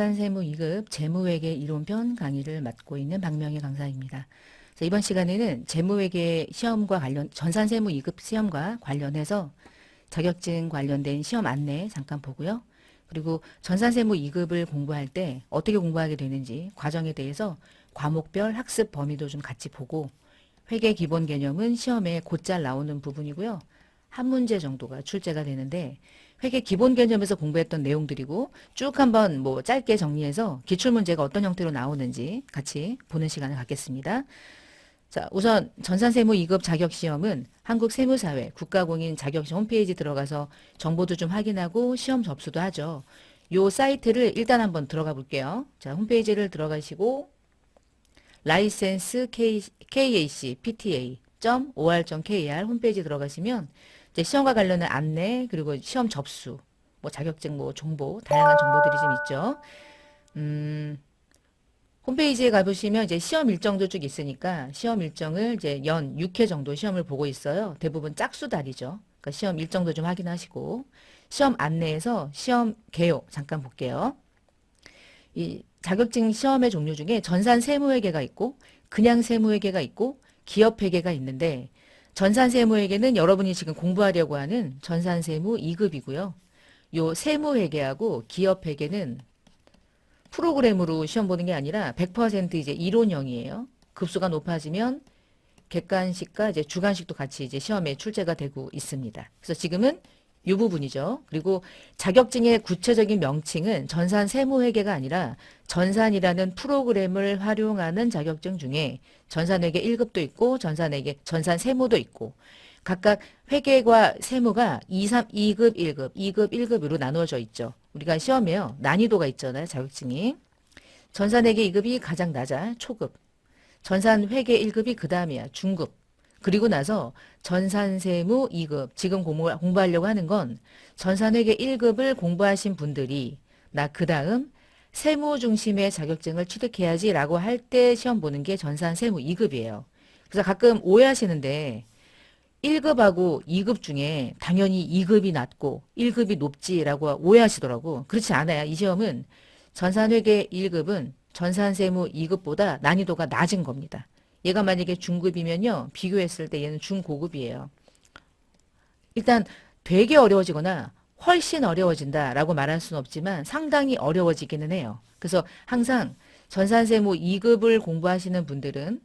세무 2급 재무회계 이론편 강의를 맡고 있는 박명희 강사입니다. 이번 시간에는 재무회계 시험과 관련 전산세무 2급 시험과 관련해서 자격증 관련된 시험 안내 잠깐 보고요. 그리고 전산세무 2급을 공부할 때 어떻게 공부하게 되는지 과정에 대해서 과목별 학습 범위도 좀 같이 보고 회계 기본 개념은 시험에 곧잘 나오는 부분이고요. 한 문제 정도가 출제가 되는데 회계 기본 개념에서 공부했던 내용들이고 쭉 한번 뭐 짧게 정리해서 기출 문제가 어떤 형태로 나오는지 같이 보는 시간을 갖겠습니다. 자, 우선 전산세무 2급 자격 시험은 한국세무사회 국가공인 자격시험 홈페이지 들어가서 정보도 좀 확인하고 시험 접수도 하죠. 요 사이트를 일단 한번 들어가 볼게요. 자, 홈페이지를 들어가시고 라이센스 KAC pta.or.kr 홈페이지 들어가시면 이제 시험과 관련된 안내 그리고 시험 접수 뭐 자격증 뭐 정보 다양한 정보들이 좀 있죠. 음, 홈페이지에 가보시면 이제 시험 일정도 쭉 있으니까 시험 일정을 이제 연 6회 정도 시험을 보고 있어요. 대부분 짝수달이죠. 그러니까 시험 일정도 좀 확인하시고 시험 안내에서 시험 개요 잠깐 볼게요. 이 자격증 시험의 종류 중에 전산 세무회계가 있고 그냥 세무회계가 있고 기업회계가 있는데 전산세무회계는 여러분이 지금 공부하려고 하는 전산세무 2급이고요. 요 세무회계하고 기업회계는 프로그램으로 시험 보는 게 아니라 100% 이제 이론형이에요. 급수가 높아지면 객관식과 이제 주관식도 같이 이제 시험에 출제가 되고 있습니다. 그래서 지금은 이 부분이죠. 그리고 자격증의 구체적인 명칭은 전산 세무회계가 아니라 전산이라는 프로그램을 활용하는 자격증 중에 전산회계 1급도 있고 전산회계 전산 세무도 있고 각각 회계과 세무가 2, 3, 2급, 1급, 2급, 1급으로 나누어져 있죠. 우리가 시험에요. 난이도가 있잖아요. 자격증이. 전산회계 2급이 가장 낮아. 초급. 전산회계 1급이 그 다음이야. 중급. 그리고 나서 전산세무 2급, 지금 공부, 공부하려고 하는 건 전산회계 1급을 공부하신 분들이 나 그 다음 세무 중심의 자격증을 취득해야지 라고 할 때 시험 보는 게 전산세무 2급이에요. 그래서 가끔 오해하시는데 1급하고 2급 중에 당연히 2급이 낮고 1급이 높지라고 오해하시더라고. 그렇지 않아요. 이 시험은 전산회계 1급은 전산세무 2급보다 난이도가 낮은 겁니다. 얘가 만약에 중급이면요. 비교했을 때 얘는 중고급이에요. 일단 되게 어려워지거나 훨씬 어려워진다라고 말할 수는 없지만 상당히 어려워지기는 해요. 그래서 항상 전산세무 2급을 공부하시는 분들은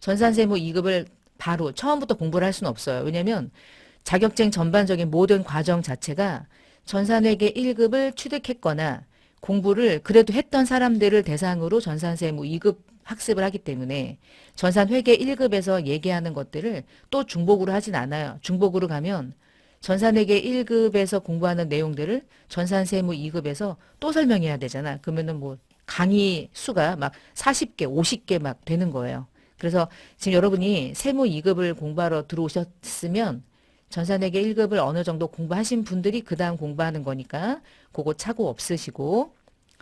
전산세무 2급을 바로 처음부터 공부를 할 수는 없어요. 왜냐하면 자격증 전반적인 모든 과정 자체가 전산회계 1급을 취득했거나 공부를 그래도 했던 사람들을 대상으로 전산세무 2급 학습을 하기 때문에 전산 회계 1급에서 얘기하는 것들을 또 중복으로 하진 않아요. 중복으로 가면 전산 회계 1급에서 공부하는 내용들을 전산 세무 2급에서 또 설명해야 되잖아. 그러면은 뭐 강의 수가 막 40개, 50개 막 되는 거예요. 그래서 지금 여러분이 세무 2급을 공부하러 들어오셨으면 전산회계 1급을 어느 정도 공부하신 분들이 그 다음 공부하는 거니까 그거 차고 없으시고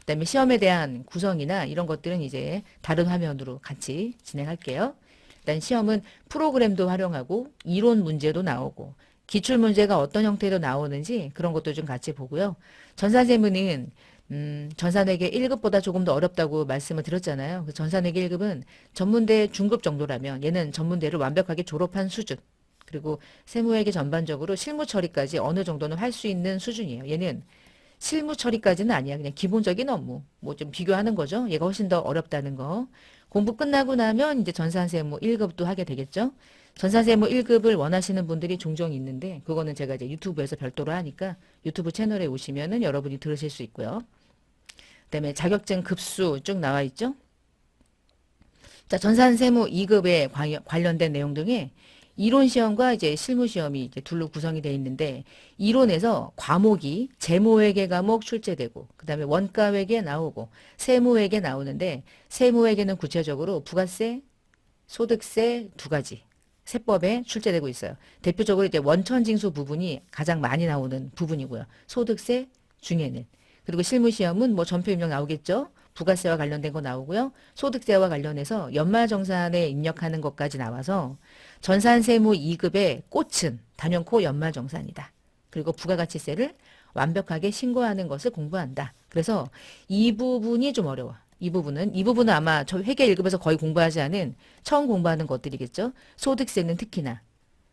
그 다음에 시험에 대한 구성이나 이런 것들은 이제 다른 화면으로 같이 진행할게요. 일단 시험은 프로그램도 활용하고 이론 문제도 나오고 기출 문제가 어떤 형태로 나오는지 그런 것도 좀 같이 보고요. 전산세무는 음, 전산회계 1급보다 조금 더 어렵다고 말씀을 드렸잖아요. 그 전산회계 1급은 전문대 중급 정도라면 얘는 전문대를 완벽하게 졸업한 수준. 그리고 세무회계 전반적으로 실무 처리까지 어느 정도는 할 수 있는 수준이에요. 얘는 실무 처리까지는 아니야. 그냥 기본적인 업무. 뭐 좀 비교하는 거죠. 얘가 훨씬 더 어렵다는 거. 공부 끝나고 나면 이제 전산세무 1급도 하게 되겠죠. 전산세무 1급을 원하시는 분들이 종종 있는데 그거는 제가 이제 유튜브에서 별도로 하니까 유튜브 채널에 오시면은 여러분이 들으실 수 있고요. 그다음에 자격증 급수 쭉 나와 있죠. 자, 전산세무 2급에 관련된 내용 중에 이론 시험과 이제 실무 시험이 이제 둘로 구성이 되어 있는데 이론에서 과목이 재무회계 과목 출제되고 그다음에 원가회계 나오고 세무회계 나오는데 세무회계는 구체적으로 부가세, 소득세 두 가지 세법에 출제되고 있어요. 대표적으로 이제 원천징수 부분이 가장 많이 나오는 부분이고요. 소득세 중에는 그리고 실무 시험은 뭐 전표 입력 나오겠죠. 부가세와 관련된 거 나오고요. 소득세와 관련해서 연말정산에 입력하는 것까지 나와서 전산세무 2급의 꽃은 단연코 연말정산이다. 그리고 부가가치세를 완벽하게 신고하는 것을 공부한다. 그래서 이 부분이 좀 어려워. 이 부분은 이 부분은 아마 저 회계 1급에서 거의 공부하지 않은 처음 공부하는 것들이겠죠. 소득세는 특히나.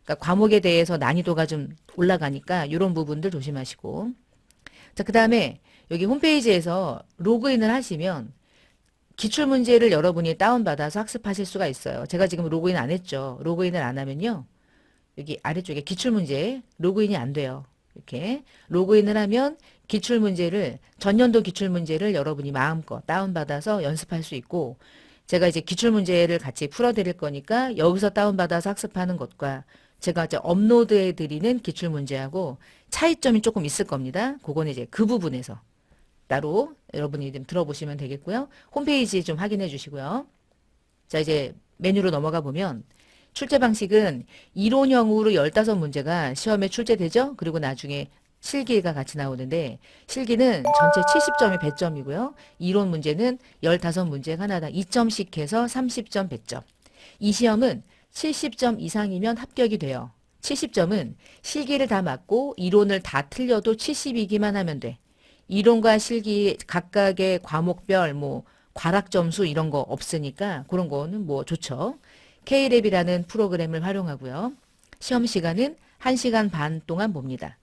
그러니까 과목에 대해서 난이도가 좀 올라가니까 이런 부분들 조심하시고. 자, 그 다음에 여기 홈페이지에서 로그인을 하시면 기출 문제를 여러분이 다운받아서 학습하실 수가 있어요. 제가 지금 로그인 안 했죠. 로그인을 안 하면요. 여기 아래쪽에 기출 문제 로그인이 안 돼요. 이렇게 로그인을 하면 기출 문제를 전년도 기출 문제를 여러분이 마음껏 다운받아서 연습할 수 있고 제가 이제 기출 문제를 같이 풀어 드릴 거니까 여기서 다운받아서 학습하는 것과 제가 이제 업로드해 드리는 기출 문제하고 차이점이 조금 있을 겁니다. 그거는 이제 그 부분에서 따로 여러분이 좀 들어보시면 되겠고요. 홈페이지 좀 확인해 주시고요. 자, 이제 메뉴로 넘어가 보면 출제 방식은 이론형으로 15문제가 시험에 출제되죠? 그리고 나중에 실기가 같이 나오는데 실기는 전체 70점이 100점이고요. 이론 문제는 15문제가 하나당 2점씩 해서 30점 100점. 이 시험은 70점 이상이면 합격이 돼요. 70점은 실기를 다 맞고 이론을 다 틀려도 70이기만 하면 돼. 이론과 실기 각각의 과목별 뭐 과락 점수 이런 거 없으니까 그런 거는 뭐 좋죠. K랩이라는 프로그램을 활용하고요. 시험 시간은 1시간 반 동안 봅니다.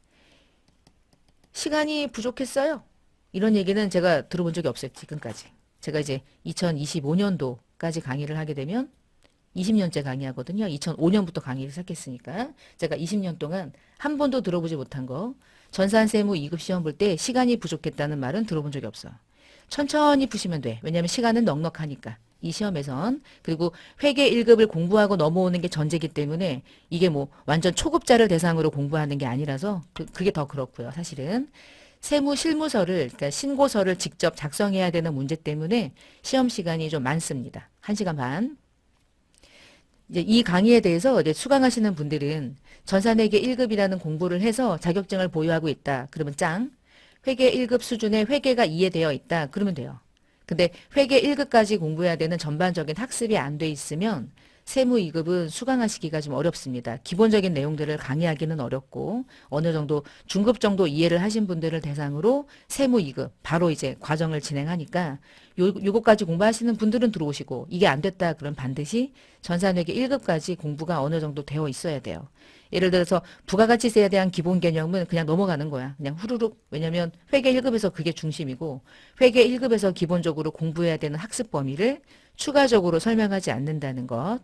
시간이 부족했어요. 이런 얘기는 제가 들어본 적이 없어요. 지금까지. 제가 이제 2025년도까지 강의를 하게 되면 20년째 강의하거든요. 2005년부터 강의를 시작했으니까 제가 20년 동안 한 번도 들어보지 못한 거 전산세무 2급 시험 볼 때 시간이 부족했다는 말은 들어본 적이 없어. 천천히 푸시면 돼. 왜냐하면 시간은 넉넉하니까. 이 시험에선 그리고 회계 1급을 공부하고 넘어오는 게 전제기 때문에 이게 뭐 완전 초급자를 대상으로 공부하는 게 아니라서 그, 그게 더 그렇고요. 사실은 세무 실무서를 그러니까 신고서를 직접 작성해야 되는 문제 때문에 시험 시간이 좀 많습니다. 1시간 반. 이제 이 강의에 대해서 이제 수강하시는 분들은 전산회계 1급이라는 공부를 해서 자격증을 보유하고 있다. 그러면 짱. 회계 1급 수준의 회계가 이해되어 있다. 그러면 돼요. 근데 회계 1급까지 공부해야 되는 전반적인 학습이 안 돼 있으면 세무 2급은 수강하시기가 좀 어렵습니다. 기본적인 내용들을 강의하기는 어렵고 어느 정도 중급 정도 이해를 하신 분들을 대상으로 세무 2급 바로 이제 과정을 진행하니까 요, 요거까지 공부하시는 분들은 들어오시고 이게 안 됐다 그러면 반드시 전산회계 1급까지 공부가 어느 정도 되어 있어야 돼요. 예를 들어서 부가가치세에 대한 기본 개념은 그냥 넘어가는 거야. 그냥 후루룩. 왜냐면 회계 1급에서 그게 중심이고 회계 1급에서 기본적으로 공부해야 되는 학습 범위를 추가적으로 설명하지 않는다는 것.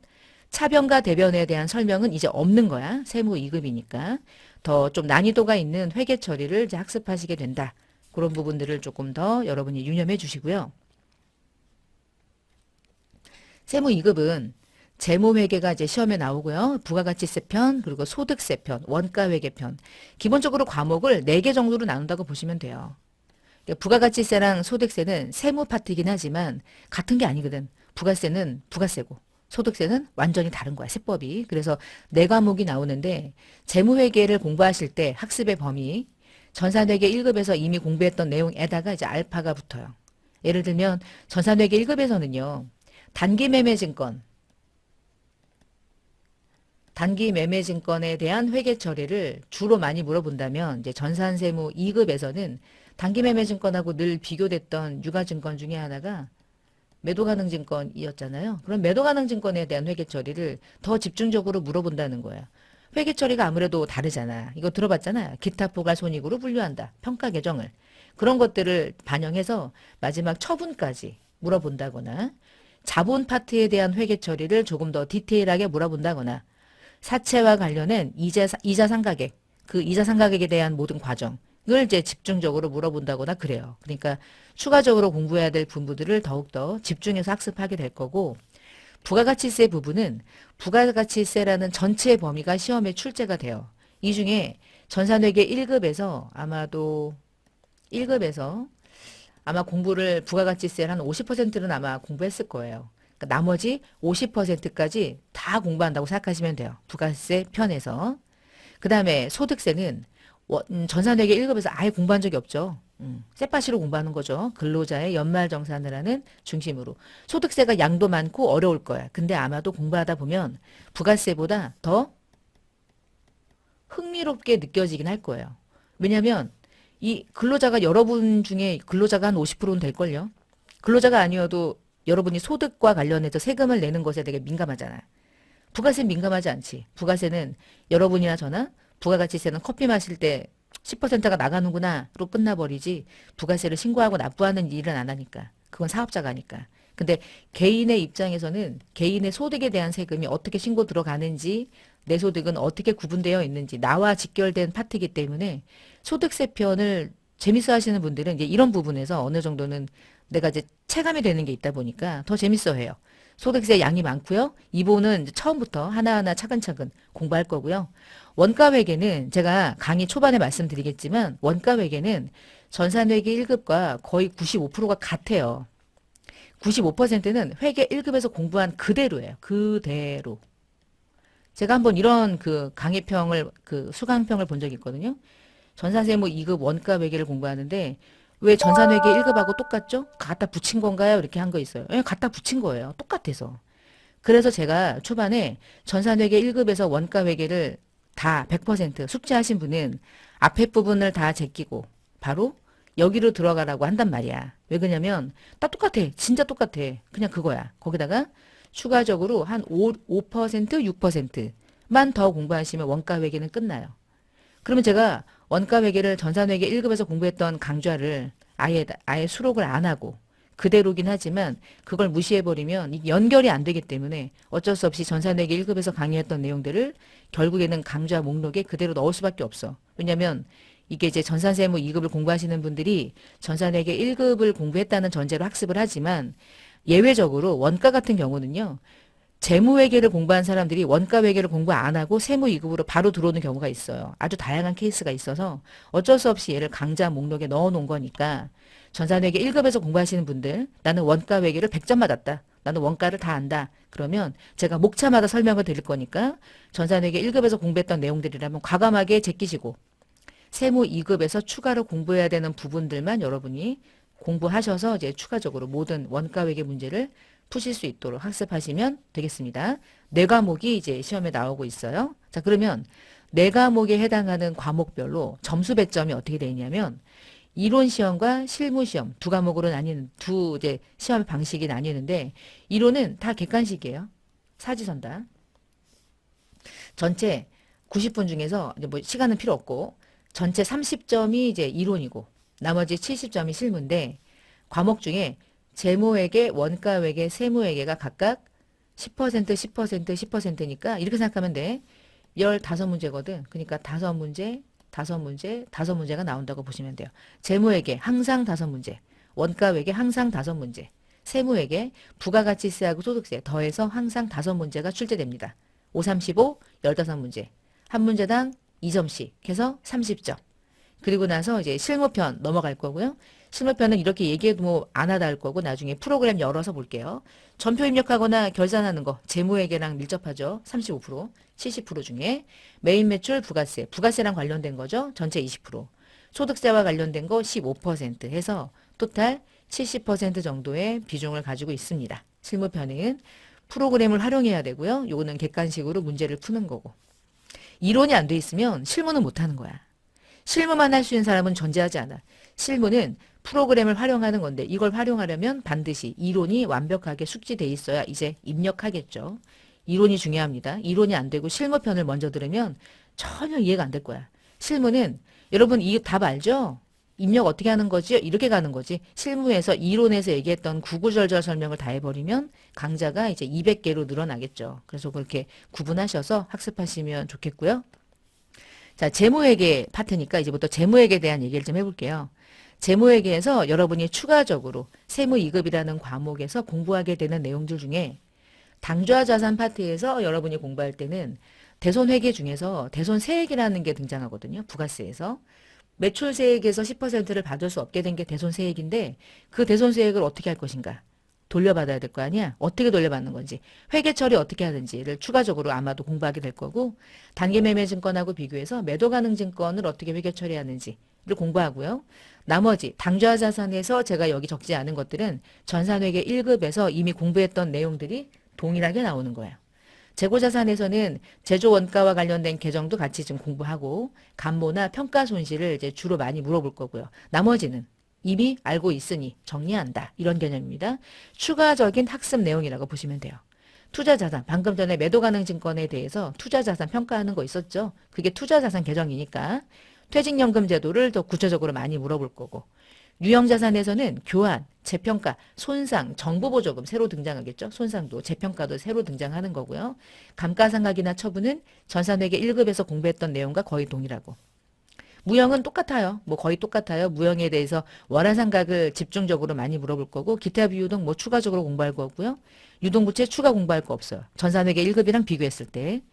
차변과 대변에 대한 설명은 이제 없는 거야. 세무 2급이니까. 더 좀 난이도가 있는 회계 처리를 이제 학습하시게 된다. 그런 부분들을 조금 더 여러분이 유념해 주시고요. 세무 2급은 재무회계가 이제 시험에 나오고요. 부가가치세 편, 그리고 소득세 편, 원가회계 편. 기본적으로 과목을 4개 정도로 나눈다고 보시면 돼요. 부가가치세랑 소득세는 세무 파트이긴 하지만 같은 게 아니거든. 부가세는 부가세고 소득세는 완전히 다른 거야. 세법이. 그래서 네 과목이 나오는데 재무회계를 공부하실 때 학습의 범위 전산회계 1급에서 이미 공부했던 내용에다가 이제 알파가 붙어요. 예를 들면 전산회계 1급에서는요. 단기 매매 증권 단기 매매 증권에 대한 회계 처리를 주로 많이 물어본다면 이제 전산세무 2급에서는 단기 매매 증권하고 늘 비교됐던 유가 증권 중에 하나가 매도 가능 증권이었잖아요. 그럼 매도 가능 증권에 대한 회계 처리를 더 집중적으로 물어본다는 거야. 회계 처리가 아무래도 다르잖아. 이거 들어봤잖아. 기타 포괄 손익으로 분류한다. 평가 계정을. 그런 것들을 반영해서 마지막 처분까지 물어본다거나 자본 파트에 대한 회계 처리를 조금 더 디테일하게 물어본다거나 사채와 관련된 이자, 이자 상가액, 그 이자 상가액에 대한 모든 과정 을 이제 집중적으로 물어본다거나 그래요. 그러니까 추가적으로 공부해야 될 분부들을 더욱더 집중해서 학습하게 될 거고, 부가가치세 부분은 부가가치세라는 전체 범위가 시험에 출제가 돼요. 이 중에 전산회계 1급에서 아마도 1급에서 아마 공부를 부가가치세를 한 50%는 아마 공부했을 거예요. 그러니까 나머지 50%까지 다 공부한다고 생각하시면 돼요. 부가세 편에서. 그 다음에 소득세는 원- 음, 전산회계 1급에서 아예 공부한 적이 없죠. 음, 쇠빠시로 공부하는 거죠. 근로자의 연말정산을 하는 중심으로. 소득세가 양도 많고 어려울 거야. 근데 아마도 공부하다 보면 부가세보다 더 흥미롭게 느껴지긴 할 거예요. 왜냐면 이 근로자가 여러분 중에 근로자가 한 50%는 될걸요. 근로자가 아니어도 여러분이 소득과 관련해서 세금을 내는 것에 되게 민감하잖아요. 부가세 민감하지 않지. 부가세는 여러분이나 저나 부가가치세는 커피 마실 때 10%가 나가는구나로 끝나버리지 부가세를 신고하고 납부하는 일은 안 하니까. 그건 사업자가 하니까. 근데 개인의 입장에서는 개인의 소득에 대한 세금이 어떻게 신고 들어가는지 내 소득은 어떻게 구분되어 있는지 나와 직결된 파트이기 때문에 소득세 편을 재밌어 하시는 분들은 이제 이런 부분에서 어느 정도는 내가 이제 체감이 되는 게 있다 보니까 더 재밌어 해요. 소득세 양이 많고요. 이보는 이제 처음부터 하나하나 차근차근 공부할 거고요. 원가 회계는 제가 강의 초반에 말씀드리겠지만 원가 회계는 전산 회계 1급과 거의 95%가 같아요. 95%는 회계 1급에서 공부한 그대로예요. 그대로. 제가 한번 이런 그 강의평을 그 수강평을 본 적이 있거든요. 전산세무 2급 원가 회계를 공부하는데 왜 전산회계 1급하고 똑같죠? 갖다 붙인 건가요? 이렇게 한 거 있어요. 예, 갖다 붙인 거예요. 똑같아서. 그래서 제가 초반에 전산회계 1급에서 원가 회계를 다 100% 숙지하신 분은 앞에 부분을 다 제끼고 바로 여기로 들어가라고 한단 말이야. 왜 그러냐면 딱 똑같아. 진짜 똑같아. 그냥 그거야. 거기다가 추가적으로 한 5, 5% 6%만 더 공부하시면 원가 회계는 끝나요. 그러면 제가 원가 회계를 전산회계 1급에서 공부했던 강좌를 아예 아예 수록을 안 하고 그대로긴 하지만 그걸 무시해 버리면 이게 연결이 안 되기 때문에 어쩔 수 없이 전산회계 1급에서 강의했던 내용들을 결국에는 강좌 목록에 그대로 넣을 수밖에 없어. 왜냐면 이게 이제 전산세무 2급을 공부하시는 분들이 전산회계 1급을 공부했다는 전제로 학습을 하지만 예외적으로 원가 같은 경우는요. 재무회계를 공부한 사람들이 원가회계를 공부 안 하고 세무 2급으로 바로 들어오는 경우가 있어요. 아주 다양한 케이스가 있어서 어쩔 수 없이 얘를 강좌 목록에 넣어 놓은 거니까 전산회계 1급에서 공부하시는 분들 나는 원가회계를 100점 맞았다. 나는 원가를 다 안다. 그러면 제가 목차마다 설명을 드릴 거니까 전산회계 1급에서 공부했던 내용들이라면 과감하게 제끼시고 세무 2급에서 추가로 공부해야 되는 부분들만 여러분이 공부하셔서 이제 추가적으로 모든 원가회계 문제를 푸실 수 있도록 학습하시면 되겠습니다. 네 과목이 이제 시험에 나오고 있어요. 자, 그러면 네 과목에 해당하는 과목별로 점수 배점이 어떻게 되어 있냐면 이론 시험과 실무 시험 두 과목으로 나뉘는 두 이제 시험 방식이 나뉘는데 이론은 다 객관식이에요. 사지선다. 전체 90분 중에서 이제 뭐 시간은 필요 없고 전체 30점이 이제 이론이고 나머지 70점이 실무인데 과목 중에 재무회계, 원가회계, 세무회계가 각각 10%, 10%, 10%니까 이렇게 생각하면 돼. 15문제거든. 그러니까 5문제, 5문제, 5문제가 나온다고 보시면 돼요. 재무회계 항상 5문제, 원가회계 항상 5문제, 세무회계 부가가치세하고 소득세 더해서 항상 5문제가 출제됩니다. 5, 35, 15문제. 한 문제당 2점씩 해서 30점. 그리고 나서 이제 실무편 넘어갈 거고요. 실무편은 이렇게 얘기해도 뭐 안 하다 할 거고 나중에 프로그램 열어서 볼게요. 전표 입력하거나 결산하는 거 재무회계랑 밀접하죠. 35% 70% 중에 메인 매출 부가세 부가세랑 관련된 거죠. 전체 20% 소득세와 관련된 거 15% 해서 토탈 70% 정도의 비중을 가지고 있습니다. 실무편은 프로그램을 활용해야 되고요. 요거는 객관식으로 문제를 푸는 거고 이론이 안 돼 있으면 실무는 못 하는 거야. 실무만 할 수 있는 사람은 존재하지 않아. 실무는 프로그램을 활용하는 건데 이걸 활용하려면 반드시 이론이 완벽하게 숙지돼 있어야 이제 입력하겠죠. 이론이 중요합니다. 이론이 안 되고 실무편을 먼저 들으면 전혀 이해가 안 될 거야. 실무는 여러분 이 답 알죠? 입력 어떻게 하는 거지? 이렇게 가는 거지. 실무에서 이론에서 얘기했던 구구절절 설명을 다 해버리면 강좌가 이제 200개로 늘어나겠죠. 그래서 그렇게 구분하셔서 학습하시면 좋겠고요. 자, 재무회계 파트니까 이제부터 재무회계에 대한 얘기를 좀 해볼게요. 재무회계에서 여러분이 추가적으로 세무 2급이라는 과목에서 공부하게 되는 내용들 중에 당좌 자산 파트에서 여러분이 공부할 때는 대손 회계 중에서 대손 세액이라는 게 등장하거든요. 부가세에서. 매출 세액에서 10%를 받을 수 없게 된 게 대손 세액인데 그 대손 세액을 어떻게 할 것인가? 돌려받아야 될 거 아니야? 어떻게 돌려받는 건지, 회계 처리 어떻게 하는지를 추가적으로 아마도 공부하게 될 거고, 단기 매매 증권하고 비교해서 매도 가능 증권을 어떻게 회계 처리하는지 를 공부하고요. 나머지 당좌 자산에서 제가 여기 적지 않은 것들은 전산회계 1급에서 이미 공부했던 내용들이 동일하게 나오는 거예요. 재고자산에서는 제조 원가와 관련된 계정도 같이 좀 공부하고 감모나 평가 손실을 이제 주로 많이 물어볼 거고요. 나머지는 이미 알고 있으니 정리한다. 이런 개념입니다. 추가적인 학습 내용이라고 보시면 돼요. 투자자산, 방금 전에 매도 가능 증권에 대해서 투자자산 평가하는 거 있었죠? 그게 투자자산 계정이니까 퇴직연금 제도를 더 구체적으로 많이 물어볼 거고 유형자산에서는 교환, 재평가, 손상, 정보보조금 새로 등장하겠죠? 손상도, 재평가도 새로 등장하는 거고요. 감가상각이나 처분은 전산회계 1급에서 공부했던 내용과 거의 동일하고 무형은 똑같아요. 뭐 거의 똑같아요. 무형에 대해서 월화상각을 집중적으로 많이 물어볼 거고 기타 비유동 뭐 추가적으로 공부할 거고요. 유동부채 추가 공부할 거 없어요. 전산회계 1급이랑 비교했을 때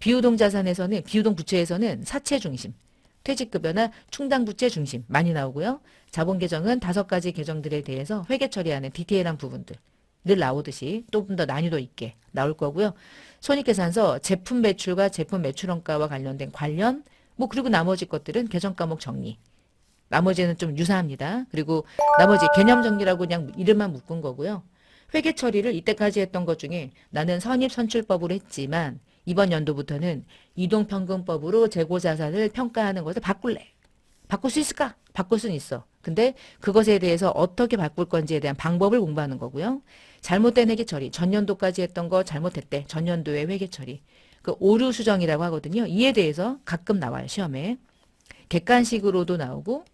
비유동 자산에서는 비유동 부채에서는 사채 중심, 퇴직급여나 충당부채 중심 많이 나오고요. 자본계정은 다섯 가지 계정들에 대해서 회계 처리하는 디테일한 부분들 늘 나오듯이 조금 더 난이도 있게 나올 거고요. 손익계산서 제품 매출과 제품 매출원가와 관련된 관련 뭐 그리고 나머지 것들은 계정 과목 정리. 나머지는 좀 유사합니다. 그리고 나머지 개념 정리라고 그냥 이름만 묶은 거고요. 회계 처리를 이때까지 했던 것 중에 나는 선입 선출법으로 했지만 이번 연도부터는 이동평균법으로 재고자산을 평가하는 것을 바꿀래. 바꿀 수 있을까? 바꿀 수는 있어. 근데 그것에 대해서 어떻게 바꿀 건지에 대한 방법을 공부하는 거고요. 잘못된 회계 처리, 전년도까지 했던 거 잘못했대. 전년도의 회계 처리. 그 오류 수정이라고 하거든요. 이에 대해서 가끔 나와요, 시험에. 객관식으로도 나오고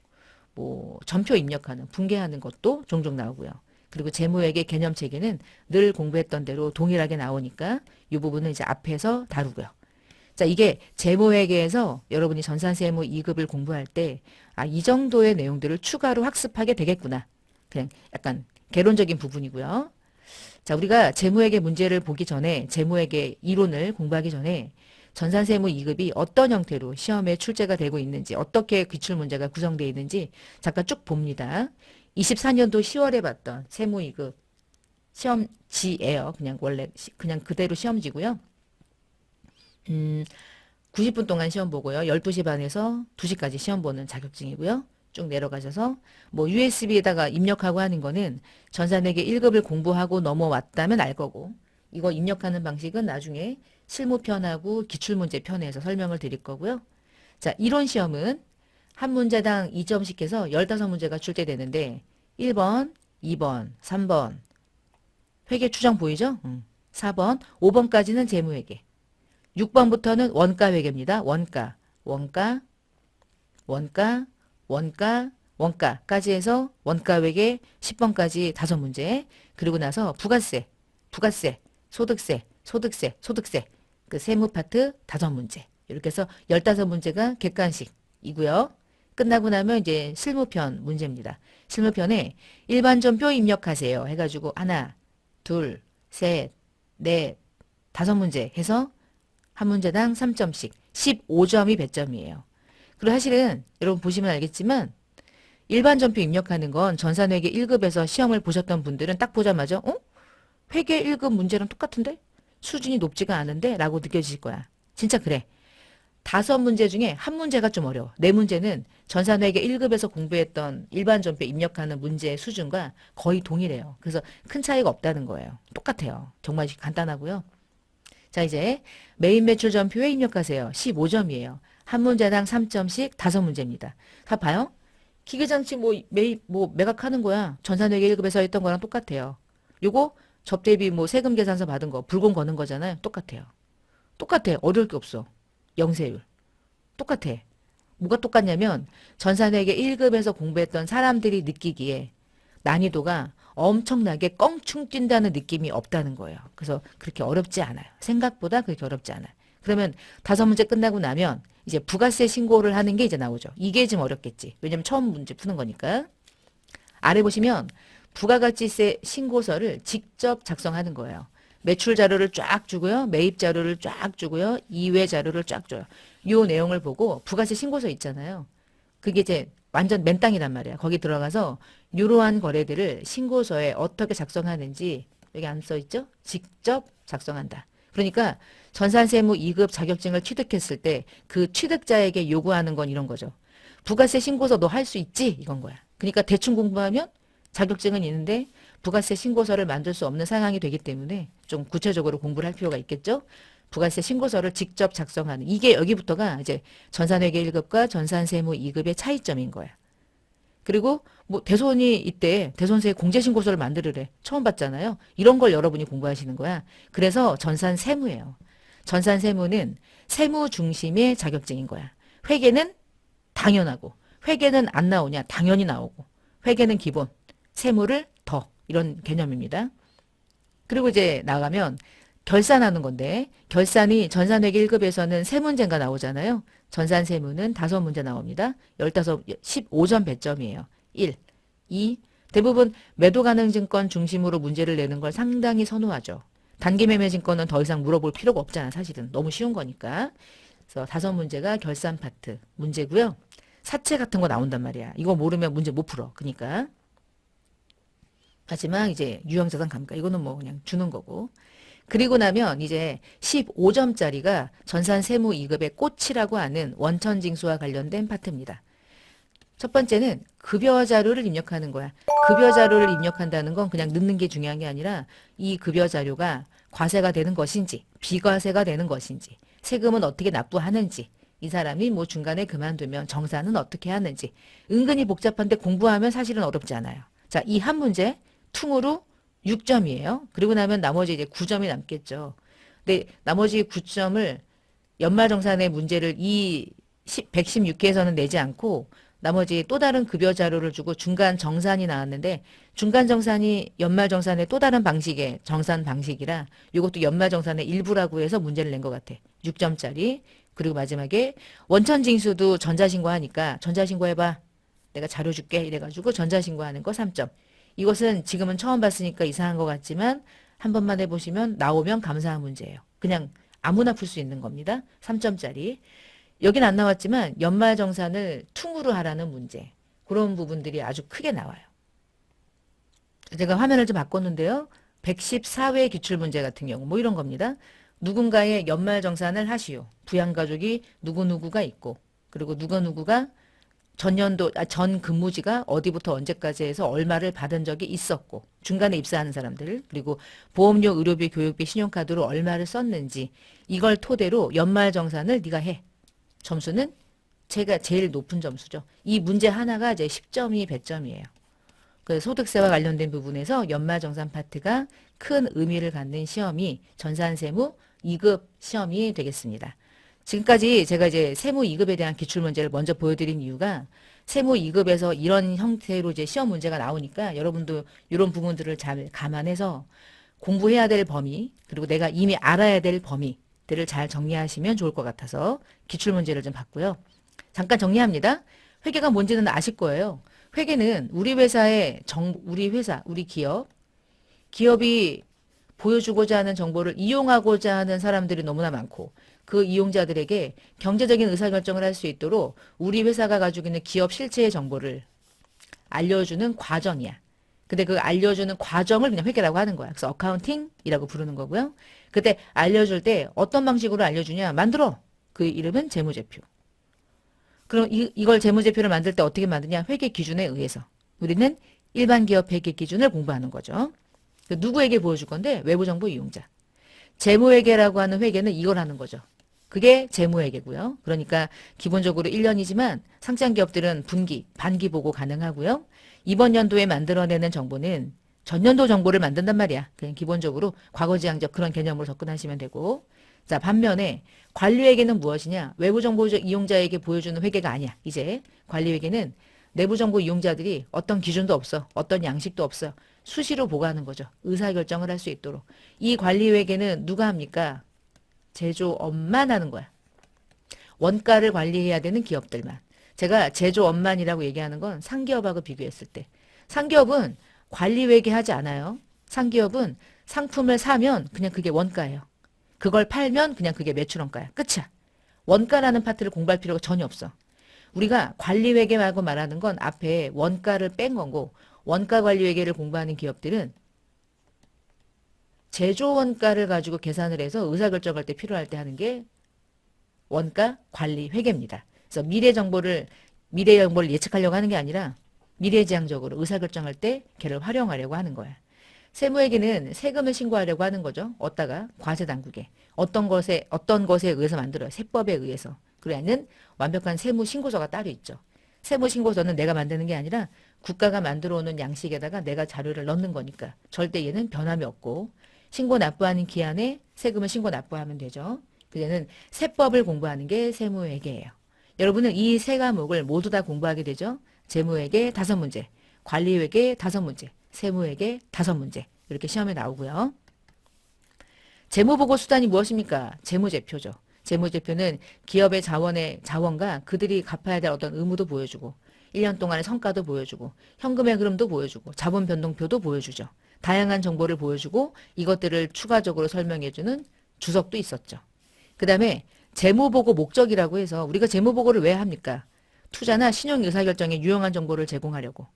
뭐 전표 입력하는, 붕괴하는 것도 종종 나오고요. 그리고 재무회계 개념 체계는 늘 공부했던 대로 동일하게 나오니까 이 부분은 이제 앞에서 다루고요. 자, 이게 재무회계에서 여러분이 전산세무 2급을 공부할 때, 아, 이 정도의 내용들을 추가로 학습하게 되겠구나. 그냥 약간 개론적인 부분이고요. 자, 우리가 재무회계 문제를 보기 전에, 재무회계 이론을 공부하기 전에, 전산세무 2급이 어떤 형태로 시험에 출제가 되고 있는지, 어떻게 기출 문제가 구성되어 있는지 잠깐 쭉 봅니다. 24년도 10월에 봤던 세무 2급 시험지예요. 그냥 원래 시- 그냥 그대로 시험지고요. 음, 90분 동안 시험 보고요. 12시 반에서 2시까지 시험 보는 자격증이고요. 쭉 내려가셔서 뭐 USB에다가 입력하고 하는 거는 전산회계 1급을 공부하고 넘어왔다면 알 거고 이거 입력하는 방식은 나중에 실무편하고 기출문제 편에서 설명을 드릴 거고요. 자, 이론 시험은 한 문제당 2점씩 해서 15문제가 출제되는데 1번, 2번, 3번 회계 추정 보이죠? 음. 4번, 5번까지는 재무회계 6번부터는 원가 회계입니다. 원가, 원가, 원가, 원가, 원가까지 해서 원가 회계 10번까지 다섯 문제. 그리고 나서 부가세, 부가세, 소득세, 소득세, 소득세. 그 세무 파트 다섯 문제. 이렇게 해서 15문제가 객관식이고요. 끝나고 나면 이제 실무편 문제입니다. 실무편에 일반전표 입력하세요. 해가지고 하나, 둘, 셋, 넷, 다섯 문제 해서 한 문제당 3점씩 15점이 배점이에요. 그리고 사실은 여러분 보시면 알겠지만 일반 전표 입력하는 건 전산회계 1급에서 시험을 보셨던 분들은 딱 보자마자 어? 회계 1급 문제랑 똑같은데? 수준이 높지가 않은데? 라고 느껴지실 거야. 진짜 그래. 다섯 문제 중에 한 문제가 좀 어려워. 네 문제는 전산회계 1급에서 공부했던 일반 전표 입력하는 문제의 수준과 거의 동일해요. 그래서 큰 차이가 없다는 거예요. 똑같아요. 정말 간단하고요. 자, 이제 메인 매출 전표에 입력하세요. 15점이에요. 한 문제당 3점씩 다섯 문제입니다. 다 봐요? 기계장치 뭐 매입 뭐 매각하는 거야. 전산회계 1급에서 했던 거랑 똑같아요. 요거 접대비 뭐 세금 계산서 받은 거 불공 거는 거잖아요. 똑같아요. 똑같아. 어려울 게 없어. 영세율. 똑같아. 뭐가 똑같냐면 전산회계 1급에서 공부했던 사람들이 느끼기에 난이도가 엄청나게 껑충 뛴다는 느낌이 없다는 거예요. 그래서 그렇게 어렵지 않아요. 생각보다 그렇게 어렵지 않아요. 그러면 다섯 문제 끝나고 나면 이제 부가세 신고를 하는 게 이제 나오죠. 이게 좀 어렵겠지. 왜냐면 처음 문제 푸는 거니까. 아래 보시면 부가가치세 신고서를 직접 작성하는 거예요. 매출 자료를 쫙 주고요. 매입 자료를 쫙 주고요. 이외 자료를 쫙 줘요. 요 내용을 보고 부가세 신고서 있잖아요. 그게 이제 완전 맨땅이란 말이야. 거기 들어가서 이러한 거래들을 신고서에 어떻게 작성하는지 여기 안 써 있죠? 직접 작성한다. 그러니까 전산세무 2급 자격증을 취득했을 때 그 취득자에게 요구하는 건 이런 거죠. 부가세 신고서 너 할 수 있지? 이건 거야. 그러니까 대충 공부하면 자격증은 있는데 부가세 신고서를 만들 수 없는 상황이 되기 때문에 좀 구체적으로 공부를 할 필요가 있겠죠. 부가세 신고서를 직접 작성하는 이게 여기부터가 이제 전산회계 1급과 전산세무 2급의 차이점인 거야. 그리고 뭐 대손이 이때 대손세 공제신고서를 만들으래. 처음 봤잖아요. 이런 걸 여러분이 공부하시는 거야. 그래서 전산 세무예요. 전산 세무는 세무 중심의 자격증인 거야. 회계는 당연하고 회계는 안 나오냐? 당연히 나오고 회계는 기본, 세무를 더 이런 개념입니다. 그리고 이제 나가면 결산하는 건데 결산이 전산회계 1급에서는 세 문제가 나오잖아요. 전산 세무는 다섯 문제 나옵니다. 15, 15점 배점이에요. 1, 2, 대부분 매도 가능 증권 중심으로 문제를 내는 걸 상당히 선호하죠. 단기 매매 증권은 더 이상 물어볼 필요가 없잖아, 사실은. 너무 쉬운 거니까. 그래서 다섯 문제가 결산 파트 문제고요. 사채 같은 거 나온단 말이야. 이거 모르면 문제 못 풀어. 그러니까. 하지만 이제 유형자산 감가 이거는 뭐 그냥 주는 거고. 그리고 나면 이제 15점짜리가 전산 세무 2급의 꽃이라고 하는 원천 징수와 관련된 파트입니다. 첫 번째는 급여 자료를 입력하는 거야. 급여 자료를 입력한다는 건 그냥 넣는 게 중요한 게 아니라 이 급여 자료가 과세가 되는 것인지 비과세가 되는 것인지 세금은 어떻게 납부하는지 이 사람이 뭐 중간에 그만두면 정산은 어떻게 하는지 은근히 복잡한데 공부하면 사실은 어렵지 않아요. 자, 이 한 문제 퉁으로 6점이에요. 그리고 나면 나머지 이제 9점이 남겠죠. 근데 나머지 9점을 연말정산의 문제를 이 116개에서는 내지 않고 나머지 또 다른 급여 자료를 주고 중간 정산이 나왔는데 중간 정산이 연말 정산의 또 다른 방식의 정산 방식이라 이것도 연말 정산의 일부라고 해서 문제를 낸 것 같아. 6점짜리. 그리고 마지막에 원천 징수도 전자신고 하니까 전자신고 해봐. 내가 자료 줄게. 이래가지고 전자신고 하는 거 3점. 이것은 지금은 처음 봤으니까 이상한 것 같지만 한 번만 해보시면 나오면 감사한 문제예요. 그냥 아무나 풀 수 있는 겁니다. 3점짜리. 여긴 안 나왔지만 연말정산을 퉁으로 하라는 문제. 그런 부분들이 아주 크게 나와요. 제가 화면을 좀 바꿨는데요. 114회 기출문제 같은 경우 뭐 이런 겁니다. 누군가의 연말정산을 하시오. 부양가족이 누구누구가 있고 그리고 누구누구가 전년도 아, 전 근무지가 어디부터 언제까지 해서 얼마를 받은 적이 있었고 중간에 입사하는 사람들 그리고 보험료, 의료비, 교육비, 신용카드로 얼마를 썼는지 이걸 토대로 연말 정산을 네가 해. 점수는 제가 제일 높은 점수죠. 이 문제 하나가 이제 10점이 100점이에요. 그 소득세와 관련된 부분에서 연말정산 파트가 큰 의미를 갖는 시험이 전산세무 2급 시험이 되겠습니다. 지금까지 제가 이제 세무 2급에 대한 기출문제를 먼저 보여드린 이유가 세무 2급에서 이런 형태로 이제 시험 문제가 나오니까 여러분도 이런 부분들을 잘 감안해서 공부해야 될 범위, 그리고 내가 이미 알아야 될 범위들을 잘 정리하시면 좋을 것 같아서 기출문제를 좀 봤고요. 잠깐 정리합니다. 회계가 뭔지는 아실 거예요. 회계는 우리 회사의 정, 우리 회사, 우리 기업, 기업이 보여주고자 하는 정보를 이용하고자 하는 사람들이 너무나 많고 그 이용자들에게 경제적인 의사결정을 할 수 있도록 우리 회사가 가지고 있는 기업 실체의 정보를 알려주는 과정이야. 근데 그 알려주는 과정을 그냥 회계라고 하는 거야. 그래서 어카운팅이라고 부르는 거고요. 그때 알려줄 때 어떤 방식으로 알려주냐? 만들어. 그 이름은 재무제표. 그럼 이, 이걸 재무제표를 만들 때 어떻게 만드냐? 회계 기준에 의해서. 우리는 일반 기업 회계 기준을 공부하는 거죠. 그 누구에게 보여줄 건데? 외부 정보 이용자. 재무회계라고 하는 회계는 이걸 하는 거죠. 그게 재무회계고요. 그러니까 기본적으로 1년이지만 상장 기업들은 분기, 반기 보고 가능하고요. 이번 연도에 만들어내는 정보는 전년도 정보를 만든단 말이야. 그냥 기본적으로 과거지향적 그런 개념으로 접근하시면 되고. 자, 반면에 관리회계는 무엇이냐? 외부정보 이용자에게 보여주는 회계가 아니야. 이제 관리회계는 내부정보 이용자들이 어떤 기준도 없어. 어떤 양식도 없어. 수시로 보고하는 거죠. 의사결정을 할 수 있도록. 이 관리회계는 누가 합니까? 제조업만 하는 거야. 원가를 관리해야 되는 기업들만. 제가 제조업만이라고 얘기하는 건 상기업하고 비교했을 때. 상기업은 관리회계 하지 않아요. 상기업은 상품을 사면 그냥 그게 원가예요. 그걸 팔면 그냥 그게 매출원가야. 끝이야. 원가라는 파트를 공부할 필요가 전혀 없어. 우리가 관리회계라고 말하는 건 앞에 원가를 뺀 거고 원가 관리회계를 공부하는 기업들은 제조 원가를 가지고 계산을 해서 의사결정할 때 필요할 때 하는 게 원가 관리 회계입니다. 그래서 미래 정보를 미래 정보를 예측하려고 하는 게 아니라 미래지향적으로 의사결정할 때 걔를 활용하려고 하는 거야. 세무회계는 세금을 신고하려고 하는 거죠. 어디다가 과세 당국에 어떤 것에 어떤 것에 의해서 만들어요. 세법에 의해서. 그래야는 완벽한 세무 신고서가 따로 있죠. 세무 신고서는 내가 만드는 게 아니라 국가가 만들어 오는 양식에다가 내가 자료를 넣는 거니까 절대 얘는 변함이 없고 신고 납부하는 기한에 세금을 신고 납부하면 되죠. 그제는 세법을 공부하는 게 세무회계예요. 여러분은 이 세 과목을 모두 다 공부하게 되죠. 재무회계 다섯 문제, 관리회계 다섯 문제, 세무회계 다섯 문제 이렇게 시험에 나오고요. 재무보고 수단이 무엇입니까? 재무제표죠. 재무제표는 기업의 자원의 자원과 그들이 갚아야 될 어떤 의무도 보여주고 1년 동안의 성과도 보여주고 현금의 흐름도 보여주고 자본 변동표도 보여주죠. 다양한 정보를 보여주고 이것들을 추가적으로 설명해주는 주석도 있었죠. 그 다음에 재무보고 목적이라고 해서 우리가 재무보고를 왜 합니까? 투자나 신용 의사결정에 유용한 정보를 제공하려고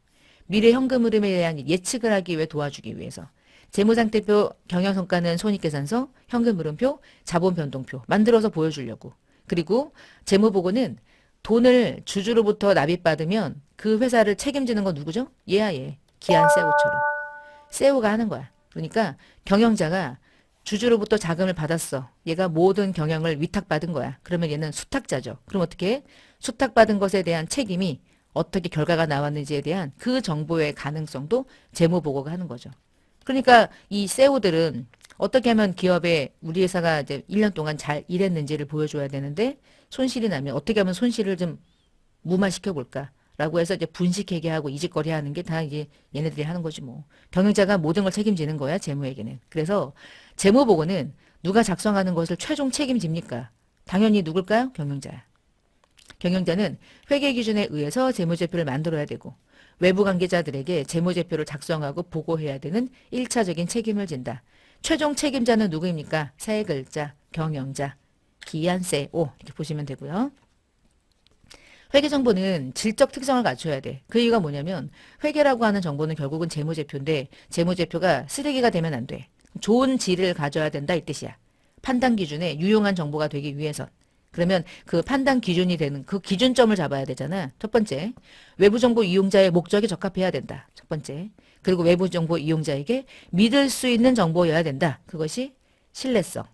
미래 현금 흐름에 대한 예측을 하기 위해 도와주기 위해서 재무상태표, 경영성과는 손익계산서, 현금흐름표, 자본변동표 만들어서 보여주려고. 그리고 재무보고는 돈을 주주로부터 납입받으면 그 회사를 책임지는 건 누구죠? 얘야 얘. 기안 세우처럼. 세우가 하는 거야. 그러니까 경영자가 주주로부터 자금을 받았어. 얘가 모든 경영을 위탁받은 거야. 그러면 얘는 수탁자죠. 그럼 어떻게 해? 수탁받은 것에 대한 책임이 어떻게 결과가 나왔는지에 대한 그 정보의 가능성도 재무보고가 하는 거죠. 그러니까 이 세오들은 어떻게 하면 기업에 우리 회사가 이제 1년 동안 잘 일했는지를 보여줘야 되는데 손실이 나면 어떻게 하면 손실을 좀 무마시켜 볼까 라고 해서 이제 분식회계 하고 이직거래 하는 게 다 이제 얘네들이 하는 거지 뭐. 경영자가 모든 걸 책임지는 거야, 재무에게는. 그래서 재무보고는 누가 작성하는 것을 최종 책임집니까? 당연히 누굴까요? 경영자야. 경영자는 회계 기준에 의해서 재무제표를 만들어야 되고 외부 관계자들에게 재무제표를 작성하고 보고해야 되는 1차적인 책임을 진다. 최종 책임자는 누구입니까? 세 글자, 경영자, 기한세, 오 이렇게 보시면 되고요. 회계 정보는 질적 특성을 갖춰야 돼. 그 이유가 뭐냐면 회계라고 하는 정보는 결국은 재무제표인데 재무제표가 쓰레기가 되면 안 돼. 좋은 질을 가져야 된다 이 뜻이야. 판단 기준에 유용한 정보가 되기 위해선. 그러면 그 판단 기준이 되는 그 기준점을 잡아야 되잖아. 첫 번째, 외부 정보 이용자의 목적에 적합해야 된다. 첫 번째. 그리고 외부 정보 이용자에게 믿을 수 있는 정보여야 된다. 그것이 신뢰성.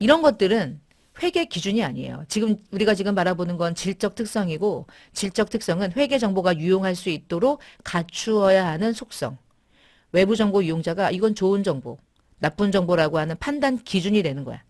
이런 것들은 회계 기준이 아니에요. 지금 우리가 지금 바라보는 건 질적 특성이고 질적 특성은 회계 정보가 유용할 수 있도록 갖추어야 하는 속성. 외부 정보 이용자가 이건 좋은 정보, 나쁜 정보라고 하는 판단 기준이 되는 거야.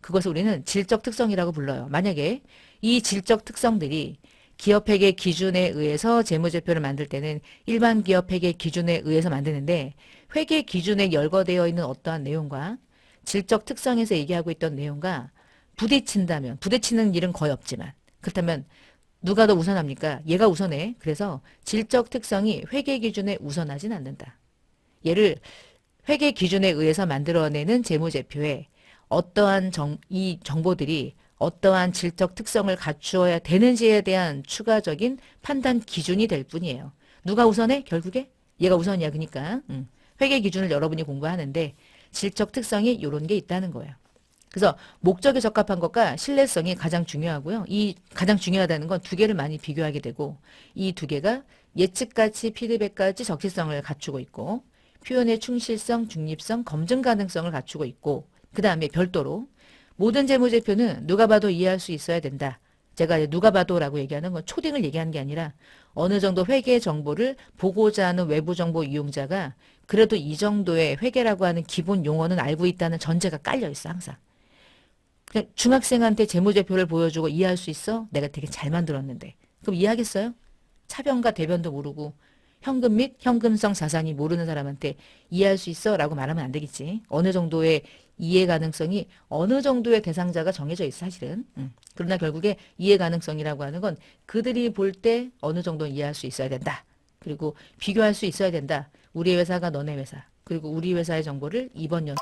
그것을 우리는 질적 특성이라고 불러요. 만약에 이 질적 특성들이 기업회계 기준에 의해서 재무제표를 만들 때는 일반 기업회계 기준에 의해서 만드는데 회계 기준에 열거되어 있는 어떠한 내용과 질적 특성에서 얘기하고 있던 내용과 부딪힌다면 부딪히는 일은 거의 없지만 그렇다면 누가 더 우선합니까? 얘가 우선해. 그래서 질적 특성이 회계 기준에 우선하진 않는다. 얘를 회계 기준에 의해서 만들어내는 재무제표에 어떠한 정, 이 정보들이 어떠한 질적 특성을 갖추어야 되는지에 대한 추가적인 판단 기준이 될 뿐이에요. 누가 우선해? 결국에? 얘가 우선이야. 그러니까 음. 회계 기준을 여러분이 공부하는데 질적 특성이 이런 게 있다는 거예요. 그래서 목적에 적합한 것과 신뢰성이 가장 중요하고요. 이 가장 중요하다는 건 두 개를 많이 비교하게 되고 이 두 개가 예측 가치, 피드백 가치, 적시성을 갖추고 있고 표현의 충실성, 중립성, 검증 가능성을 갖추고 있고 그 다음에 별도로 모든 재무제표는 누가 봐도 이해할 수 있어야 된다. 제가 누가 봐도라고 얘기하는 건 초딩을 얘기하는 게 아니라 어느 정도 회계 정보를 보고자 하는 외부 정보 이용자가 그래도 이 정도의 회계라고 하는 기본 용어는 알고 있다는 전제가 깔려 있어 항상. 그냥 중학생한테 재무제표를 보여주고 이해할 수 있어? 내가 되게 잘 만들었는데. 그럼 이해하겠어요? 차변과 대변도 모르고 현금 및 현금성 자산이 모르는 사람한테 이해할 수 있어? 라고 말하면 안 되겠지. 어느 정도의 이해 가능성이 어느 정도의 대상자가 정해져 있어 사실은. 음. 그러나 결국에 이해 가능성이라고 하는 건 그들이 볼 때 어느 정도 이해할 수 있어야 된다. 그리고 비교할 수 있어야 된다. 우리 회사가 너네 회사. 그리고 우리 회사의 정보를 이번 연